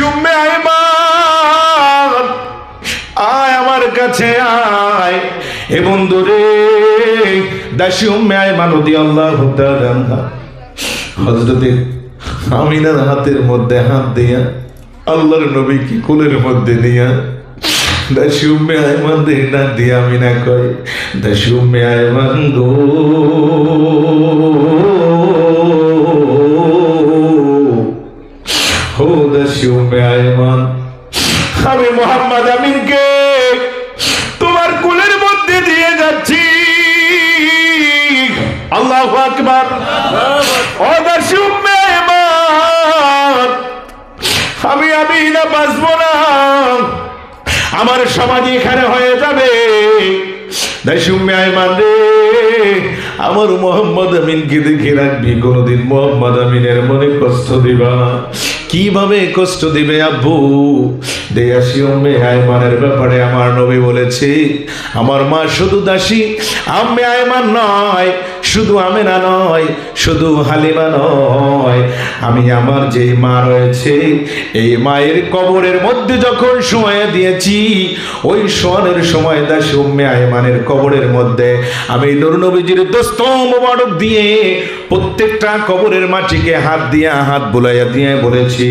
উম্মে আইমান। আয় আমার কাছে আয়। হে বন্ধু রে দাসী উম্মে আইমান ওদি আল্লাহ হজরতে আমিনার হাতের মধ্যে হাত দিয়া আল্লাহর নবী কি কোলের মধ্যে দিয়া দাসী উম্মে আইমান দিয়ে না দিয়া আমিনা কয় দাসী উম্মে আইমান গো। আল্লাহ আকবার। ও আইমান আমি আমি না বাঁচবো না। আমার সমাধি এখানে হয়ে যাবে। আমার মোহাম্মদ আমিনকে দেখে রাখবি। কোনোদিন মোহাম্মদ আমিনের মনে কষ্ট দিবা কীভাবে কষ্ট দিবে আব্বু? আয়মানের ব্যাপারে আমার নবী বলেছে, আমার মা শুধু দাসী, আম্মে আয়মান নয় শুধু আমেনা নয়, শুধু হালিমা নয়। আমি আমার যে মা রয়েছে, এই মায়ের কবরের মধ্যে যখন সময় দিয়েছি, ওই সোয়ানের সময় দাসী উম্মে আয়মানের কবরের মধ্যে আমি নবীজির দোস্ত মোবারক দিয়ে প্রত্যেকটা কবরের মাটিকে হাত দিয়ে হাত বুলাইয়া দিয়ে বলেছি,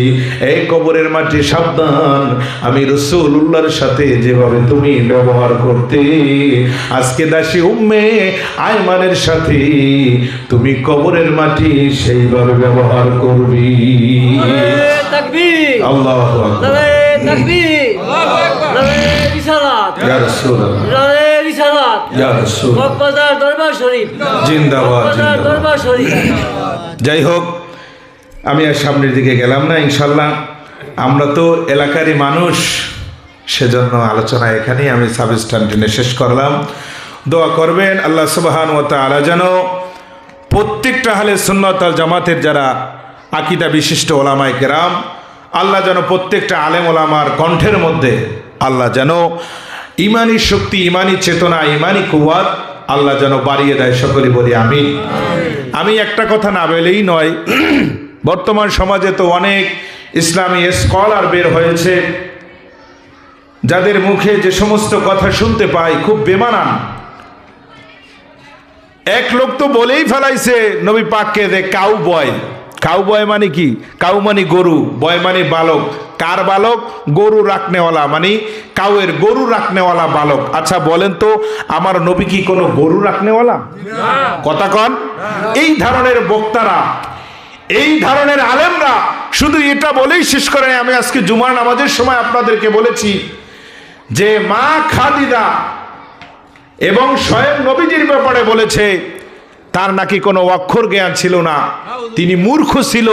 এই কবরের মাটি সাবধান। আমি রসুল্লাহর সাথে যেভাবে তুমি ব্যবহার করতে, আজকে দাসী উম্মে আয়মানের সাথে তুমি কবরের মাটি সেইভাবে ব্যবহার করবি। আল্লাহ যাই হোক আমি আর সামনের দিকে গেলাম না ইনশাল্লাহ। আমরা তো এলাকারই মানুষ সেজন্য আলোচনা এখানেই আমি টেনে শেষ করলাম। দোয়া করবেন আল্লাহ সুবাহান ও তালা যেন প্রত্যেকটা হালে সুন্নত আল জামাতের যারা আকিদা বিশিষ্ট ওলামায় কেরাম, আল্লাহ যেন প্রত্যেকটা আলেম ওলামার কণ্ঠের মধ্যে আল্লাহ যেন ইমানি শক্তি, ইমানি চেতনা, ইমানি কুয়াত আল্লাহ যেন বাড়িয়ে দেয় সকলে বলি আমি আমি একটা কথা না বলেই নয়, বর্তমান সমাজে তো অনেক ইসলামী স্কলার বের হয়েছে, যাদের মুখে যে সমস্ত কথা শুনতে পাই, খুব বেমানান। এক লোক তো বলেই ফেলাইছে নবী পাককে দে কাউ বয় কাউ বয় মানে কি? কাউ মানে গরু বয় মানে বালক। কার বালক? গরু রাখনেওয়ালা মানে কাউয়ের গরু রাখনেওয়ালা বালক। আচ্ছা বলেন তো আমার নবী কি কোনো গরু রাখনেওয়ালা? কথা কন। এই ধরনের বক্তারা এই ধরনের আলেমরা শুধু এটা বলেই শেষ করে আমি আজকে জুমার নামাজের সময় আপনাদেরকে বলেছি যে মা খাদিদা এবং স্বয়ং নবীজির ব্যাপারে বলেছে, তার নাকি কোনো অক্ষর জ্ঞান ছিল না। তিনি মূর্খ ছিল।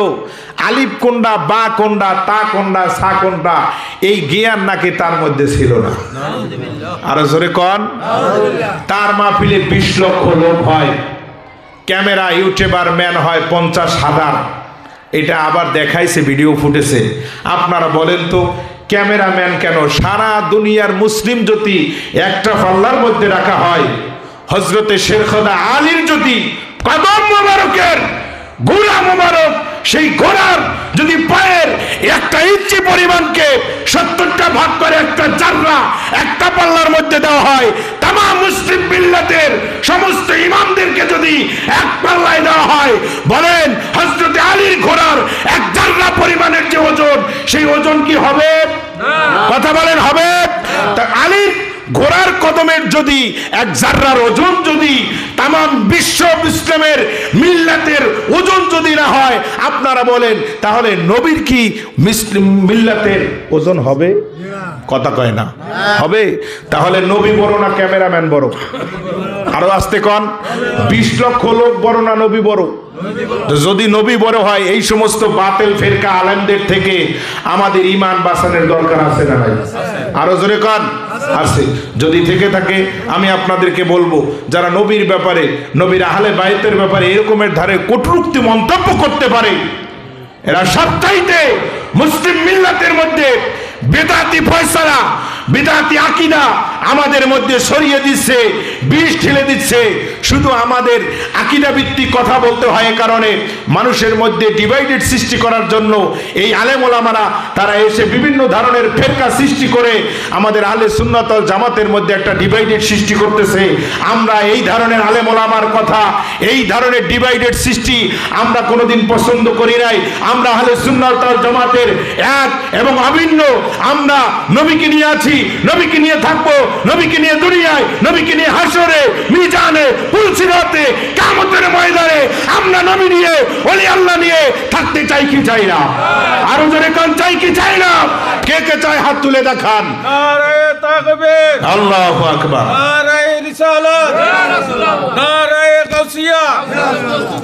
আলিফ কোন্ডা, বা কোন্ডা, তা কোন্ডা, সা কোন্ডা, এই জ্ঞান নাকি তার মধ্যে ছিল না। আরও জোরে কন। তার মাহফিলে বিশ লক্ষ লোক হয়। ক্যামেরা, ইউটিউবার ম্যান হয় পঞ্চাশ হাজার। এটা আবার দেখাইছে, ভিডিও ফুটেছে। আপনারা বলেন তো ক্যামেরাম্যান কেন? সারা দুনিয়ার মুসলিম যদি একটা পাল্লার মধ্যে রাখা হয়। হজরতে শেরখদা আলীর যদি কদম মোবারকের গোড়া মোবারক, সেই গোড়ার যদি পায়ের একটা ইঞ্চি পরিমাণকে সত্তরটা ভাগ করে একটা জাররা, একটা পাল্লার মধ্যে দেওয়া হয় তামা মুসলিম বিল্লাতের সমস্ত ইমামদেরকে যদি এক পাল্লায় দেওয়া হয় বলেন যদি, এক জার্রার ওজন যদি তাম বিশ্ব ইসলামের মিল্লাতের ওজন যদি না হয়, আপনারা বলেন, তাহলে নবীর কি মিল্লাতের ওজন হবে? কথা কয় না। হবে? তাহলে নবী বড় না ক্যামেরাম্যান বড়? আরও আসতে কন? বিশ লক্ষ লোক বড় না নবী বড়? যদি নবী বড় হয়, এই সমস্ত বাতেল ফেরকা আলেমদের থেকে আমাদের ইমান বাঁচানোর দরকার আছে না নাই? আরও জোরে কন? আছে। যদি থেকে থাকে, আমি আপনাদেরকে বলব, যারা নবীর ব্যাপারে, নবীর আহলে বাইতের ব্যাপারে এরকমের ধারে কটূক্তি মন্তব্য করতে পারে, এরা সবচাইতে মুসলিম মিল্লাতের মধ্যে বেদাতি ফয়সালা বেদাতি আকিদা আমাদের মধ্যে সরিয়ে দিচ্ছে, বিষ ঠেলে দিচ্ছে। শুধু আমাদের আকিদা ভিত্তিক কথা বলতে হয় কারণে মানুষের মধ্যে ডিভাইডেড সৃষ্টি করার জন্য এই আলেম ওলামারা, তারা এসে বিভিন্ন ধরনের ফেরকা সৃষ্টি করে আমাদের আলে সুন্নতল জামাতের মধ্যে একটা ডিভাইডেড সৃষ্টি করতেছে। আমরা এই ধরনের আলেম ওলামার কথা, এই ধরনের ডিভাইডেড সৃষ্টি আমরা কোনোদিন পছন্দ করি নাই। আমরা আলে সুন্নতল জামাতের এক এবং অভিন্ন। আমরা নবীকে নিয়ে আছি নবীকে নিয়ে থাকব নবীকে নিয়ে দুনিয়ায় নবীকে নিয়ে হাসরে মিজানে পুলসিরাতে কামতের ময়দানে আমরা নবী নিয়ে ওলি আল্লাহ নিয়ে থাকতে চাই কি চাই না? আরও জোরে কান চাই কি চাই না? কে কে চায় হাত তুলে দেখান। আল্লাহ আকবার। রিসালাত। নারায়ে গাউসিয়া।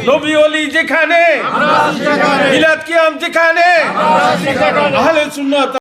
নবী ওলি যেখানে মিলাদ কিয়াম যেখানে আহলে সুন্নাত